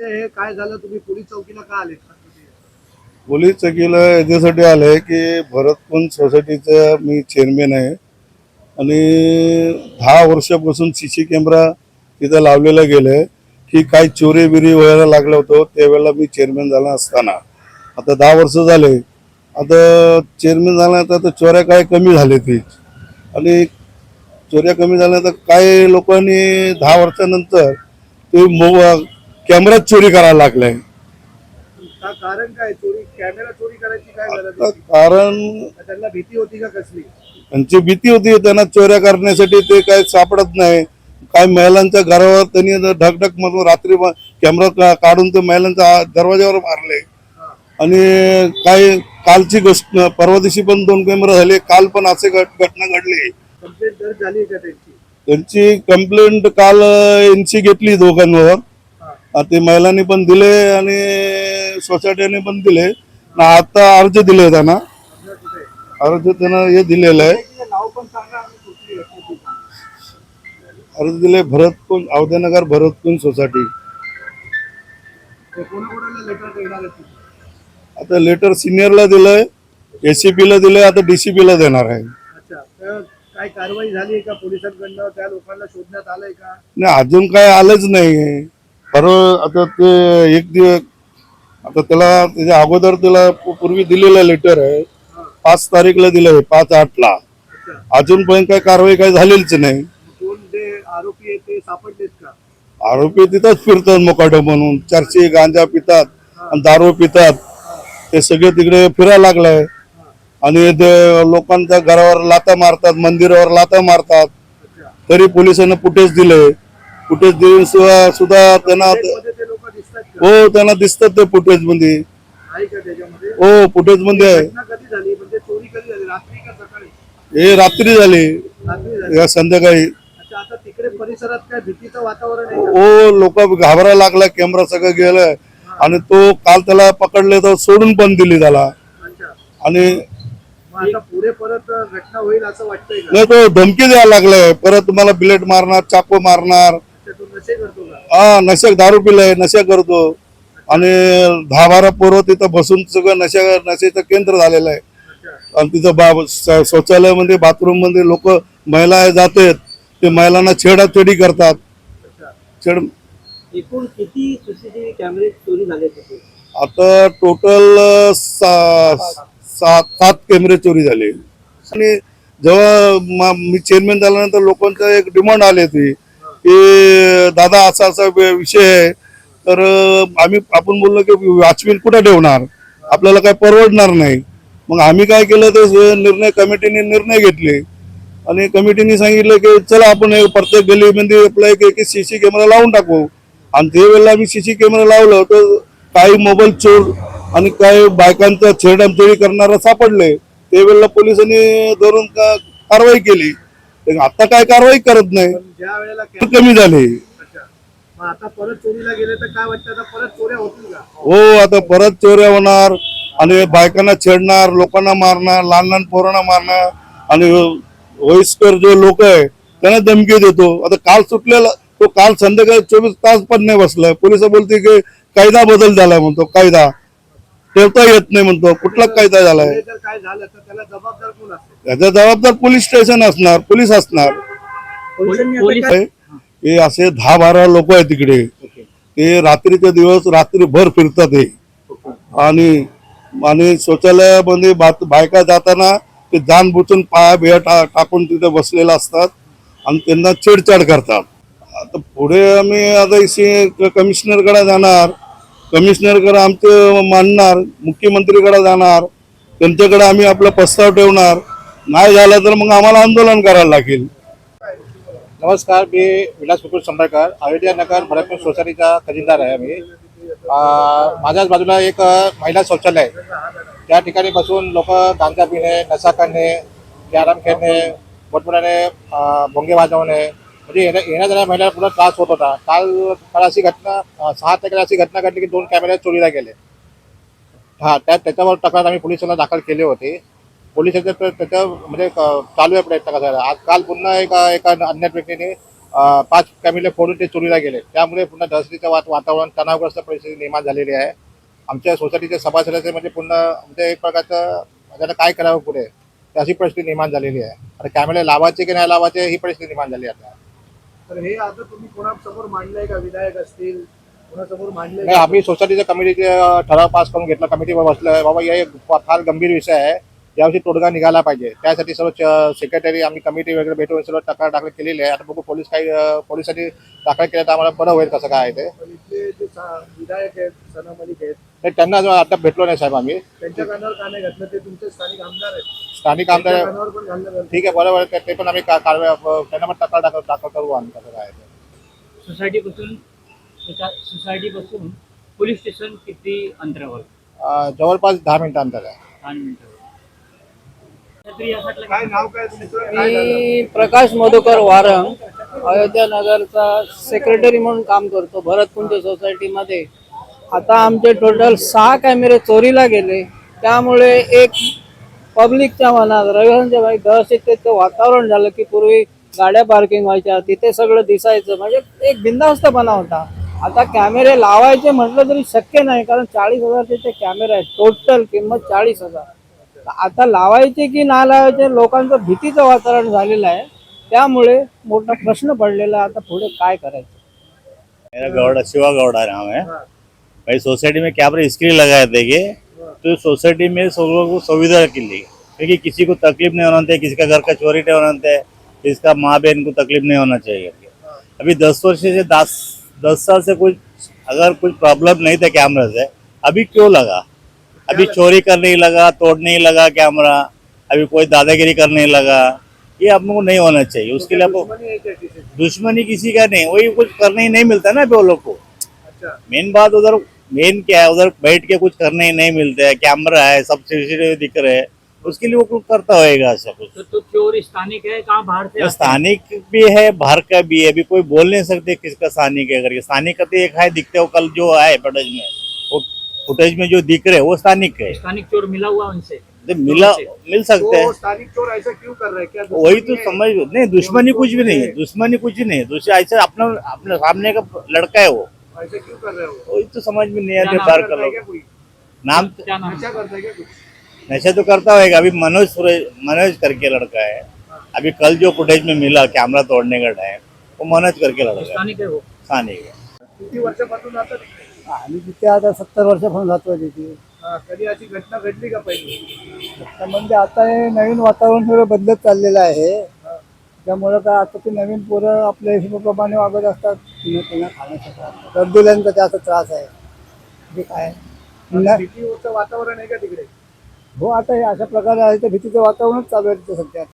हे काय झालं? तुम्ही पोलीस चौकीला का आले? पोलीस चौकीला याच्यासाठी आलंय की भरतकुंज सोसायटीचा मी चेअरमॅन आहे. आणि दहा वर्षापासून सी सी कॅमेरा तिथं लावलेला गेलाय की काही चोरी बिरी व्हायला लागलं होतं त्यावेळेला मी चेअरमॅन झाला असताना. आता दहा वर्ष झाले. आता चेअरमॅन झाला तर आता चोऱ्या काय कमी झाले ती. आणि चोऱ्या कमी झाल्या तर काही लोकांनी दहा वर्षानंतर ते मो कॅमेराच चोरी करायला लागलाय कारण काय? चोरी कॅमेरा चोरी करायची काय कारण त्यांना भीती होती का कसली? त्यांची भीती होती त्यांना चोऱ्या करण्यासाठी ते काय सापडत नाही. काय महिलांच्या घरावर त्यांनी ढकढक मधून रात्री कॅमेरा काढून ते महिलांच्या दरवाजावर मारले. आणि काही कालची गोष्ट परवा दिवशी पण दोन कॅमेरा झाले काल पण असे घट- घटना घडली. त्यांची? कंप्लेंट काल यांची घेतली दोघांवर. ते महिलांनी पण दिले आणि सोसायटीने पण दिले. ना आता अर्ज दिले त्यांना? अर्ज त्यांना हे दिलेलं आहे. अर्ज दिले भरतकुंज अवधनगर भरतकुंज सोसायटी. आता लेटर सिनियरला दिलंय एसीपी ला दिलंय आता डीसीपी ला देणार आहे. अच्छा तर काय कारवाई झाली का पोलिसांकडनं? त्या लोकांना शोधण्यात आलंय का? नाही अजून काय आलंच नाही परवा आता ते एक दिवस आता त्याला त्याच्या अगोदर त्याला पू- पूर्वी दिलेलं लेटर आहे. पाच तारीखला दिलंय पाच आठला अजूनपर्यंत काय कारवाई काय झालेलीच नाही. कोण जे आरोपी आहेत ते सापडलेत का? आरोपी तिथंच फिरतात मोकाट म्हणून. चर्ची गांजा पितात आणि दारू पितात. ते सगळे तिकडे फिरायला लागलाय. आणि ते लोकांच्या घरावर लाता मारतात मंदिरावर लाता मारतात. तरी पोलिसांना फुटेज दिले फुटेज देऊन सुद्धा सुद्धा त्यांना हो त्यांना दिसतात ते फुटेजमध्ये. हो फुटेजमध्ये आहे. झाली? म्हणजे हे रात्री झाली. या संध्याकाळी. अच्छा आता तिकडे परिसरात काय भीतीचं वातावरण आहे का? ओ लोक घाबरायला लागला कॅमेरा सगळं गेलं आणि तो काल त्याला पकडले तर सोडून पण दिली त्याला. आणि पुढे परत घटना होईल असं वाटतंय का? नाही तो धमकी द्यायला लागलाय. परत तुम्हाला बिलेट मारणार चाकू मारणार. हा नशा दारू पिलाय नशा करतो. आणि दहा बारा पोरं तिथं बसून सगळं नशा नशेचं केंद्र झालेलं आहे. आणि तिथं बा शौचालयामध्ये बाथरूममध्ये लोक महिला जातात. ते महिलांना छेडाछेडी करतात. छेड एकूण किती सीसीटीव्ही कॅमेरे चोरी झाले आता टोटल सात सात कॅमेरे चोरी झाले. आणि जेव्हा म- मी चेअरमॅन झाल्यानंतर लोकांचा एक डिमांड आली होती की दादा असा असा वि- विषय आहे. तर अं, आम्ही आपण बोललो की वॉचमॅन कुठे ठेवणार? आपल्याला काय परवडणार नाही. मग आम्ही काय केलं ते स- निर्णय कमिटीने निर्णय घेतले. आणि कमिटीने सांगितलं की चला आपण हे प्रत्येक गलीमध्ये आपला एक एक सी कॅमेरा लावून टाकू. आणि ते वेळेला आम्ही सीसी कॅमेरा लावलं तर काही मोबाईल चोर आणि काही बायकांचा छेडछेडी करणारा सापडले. ते वेळेला पोलिसांनी धरून का- कारवाई केली. आता काय कारवाई करत नाही. कमी झाली. आता परत चोरीला गेले तर काय वाटतं? आता परत चोऱ्या होतील का? हो आता परत चोऱ्या होणार. आणि बायकांना छेडणार लोकांना मारणार लहान लहान पोरांना मारणार. आणि वयस्कर जो लोक आहे त्यांना धमकी देतो. आता काल सुटलेला तो काल संध्याकाळी चोवीस तास पण नाही बसलाय पोलीस बोलते की कायदा बदल झालाय म्हणतो कायदा. ठेवता येत नाही म्हणतो. कुठला कायदा झालाय? पुढे जर काय झालं तर त्याला जबाबदार कोण असेल? याचा जबाबदार पोलीस स्टेशन असणार पोलीस असणार. हे असे दहा बारा लोक आहेत तिकडे. ते रात्रीचे दिवस रात्रीभर फिरतात हे. आणि आणि शौचालयामध्ये बायका जाताना ते जाण बुचून पाया बिया टा टाकून तिथे बसलेले असतात आणि त्यांना चिडचाड करतात. आता पुढे आम्ही आता इथे कमिशनरकडे जाणार. कमिशनरकडे आमचं मांडणार मुख्यमंत्रीकडे जाणार त्यांच्याकडे आम्ही आपला प्रस्ताव ठेवणार. नाही झालं तर मग आम्हाला आंदोलन करायला लागेल. नमस्कार मी विलास कुकुर संभळकर. अयोध्या नगर भरतपूर सोसायटीचा खजिनदार आहे मी. माझ्याच बाजूला एक महिला शौचालय आहे. त्या ठिकाणी बसून लोक गांजा पिणे नशा करणे कॅरम खेळणे मोठमोठ्याने भोंगे वाजवणे म्हणजे येण्या येण्या जाण्या महिला पुन्हा त्रास होत होता. काल काल अशी घटना सहा तारखेला अशी घटना घडली की दोन कॅमेरे चोरीला गेले. हा त्या त्याच्यावर तक्रार आम्ही पोलिसांना दाखल केले होते. पोलिसांचे त्याच्या म्हणजे चालू आहे प्रयत्न करायला आज काल पुन्हा एका एका अज्ञात व्यक्तीने पाच कॅमेरे फोडून ते चोरीला गेले. त्यामुळे पुन्हा दहशतीचं वात वातावरण तणावग्रस्त परिस्थिती निर्माण झालेली आहे. आमच्या सोसायटीच्या सभासदाचे म्हणजे पुन्हा म्हणजे एक प्रकारचं त्याला काय करावं पुढे? अशी परिस्थिती निर्माण झालेली आहे. आता कॅमेरे लावायचे की नाही लावायचे ही परिस्थिती निर्माण झाली आहे आता. तर हे आता तुम्ही कोणासमोर मांडलंय का? विधायक असतील कोणासमोर मांडलंय नाही का? आम्ही सोसायटीच्या कमिटीचे ठराव पास करून घेतला. कमिटीवर बसलोय. बाबा हे एक फार गंभीर विषय आहे. यावर्षी तोडगा निघाला पाहिजे त्यासाठी सर्व सेक्रेटरी आम्ही कमिटी वगैरे भेटून सर्व तक्रार दाखल केलेली आहे. आता बघू पोलीस काही पोलिसांनी दाखल केलं तर आम्हाला बरं होईल कसं काय आहे ते. जे विधायक आहेत सना मलिक आहेत त्यांना अजून आता भेटलो नाही साहेब आम्ही. त्यांच्या कानावर का नाही घातलं? ते तुमचे स्थानिक आमदार आहेत. स्थानिक त्यांच्या आमदार कानावर पण ठीक आहे बरोबर आहे. ते पण आम्ही का- कारवाई अं, त्यांना पण तक्रार दाखल दाखल करू आम्ही कसं काय ते. सोसायटीपासून सोसा- सोसायटीपासून पोलीस स्टेशन किती अंतरावर? अं, जवळपास दहा मिनिटं अंतर आहे. दहा मिनिटावर तरी या साईडला काय नाव काय तुमचं काय झालं? मी प्रकाश मधुकर वारंग अयोध्या नगरचा सेक्रेटरी म्हणून काम करतो भरतकुंज सोसायटीमध्ये आता आमचे टोटल सहा कॅमेरे चोरीला गेले. त्यामुळे एक पब्लिकच्या मनात रविवारच्या भाई दहशतेचं वातावरण झालं की पूर्वी गाड्या पार्किंग व्हायच्या तिथे सगळं दिसायचं. म्हणजे एक बिंदास्तपणा होता. आता कॅमेरे लावायचे म्हटलं तरी शक्य नाही कारण चाळीस हजारचे ते कॅमेरे आहेत टोटल किंमत चाळीस हजार. आता लावायचे की ना लावायचे लोकांचं भीतीचं वातावरण झालेलं आहे. त्यामुळे मोठा प्रश्न पडलेला आता पुढे काय करायचं? मेरा गौड़ा शिवा गौड़ा नाम है। भाई सोसाइटी में कैमरे इसके लिए लगाए थे कि तो सोसाइटी में सब लोगों को सुविधा के लिए क्योंकि किसी को तकलीफ नहीं होना चाहिए किसी का घर का चोरी नहीं होना चाहिए किसका माँ बहन को तकलीफ नहीं होना चाहिए। अभी दस वर्ष से दस दस साल से कुछ अगर कुछ प्रॉब्लम नहीं था कैमरा से अभी क्यों लगा? अभी चोरी करने ही लगा तोड़ने लगा कैमरा अभी कोई दादागिरी करने लगा ये आप लोग को नहीं होना चाहिए। उसके लिए आपको दुश्मनी किसी का नहीं वही कुछ करने ही नहीं मिलता ना वो लोग को। अच्छा। मेन बात उधर मेन क्या है उधर बैठ के कुछ करने ही नहीं मिलता है कैमरा है सब सीसीटीवी दिख रहे हैं उसके लिए वो कुछ करता होएगा ऐसा कुछ। तो तो चोर स्थानिक है कहाँ बाहर से? स्थानिक भी है बाहर का भी है अभी कोई बोल नहीं सकते किसका स्थानिक है करके स्थानिक का तो एक है दिखते हो कल जो है फुटेज में वो फुटेज में जो दिख रहे हैं वो स्थानिक है। स्थानिक चोर मिला हुआ उनसे। मिला मिल सकते हैं। वो स्थानिक चोर ऐसा क्यों कर रहे हैं? क्या वही तो? समझ नहीं दुश्मनी कुछ भी नहीं है दुश्मनी कुछ भी नहीं है। दूसरे ऐसा अपना अपने सामने का लड़का है वो। ऐसा क्यों कर रहे हो? वही तो समझ में नहीं आते बाहर करता का है लोग। क्या कोई? नाम नशा करता है क्या कुछ नशा तो करता होएगा अभी मनोज सुरेश मनोज करके लड़का है। अभी कल जो फुटेज में मिला कैमरा तोड़ने का टाइम वो मनोज करके लड़का है। स्थानिक है वो। सानी है। किती वर्षापासून आता तिकडे? आम्ही तिथे आता सत्तर वर्षापासून जातोय तिथे. हा, कधी अशी घटना घडली का पहिली? तर म्हणजे आता हे नवीन वातावरण थोडं बदलत चाललेलं आहे. त्यामुळं काय आता ते नवीन पोरं आपल्या हिशोबाप्रमाणे वागत असतात. पुन्हा पुन्हा खाण्यासाठी गर्दुल्यांचा जास्त त्रास आहे. ते काय? न- वातावरण आहे का तिकडे? हो आता हे अशा प्रकारे आहे तर भीतीचं वातावरणच चालू आहे तिथे सध्या.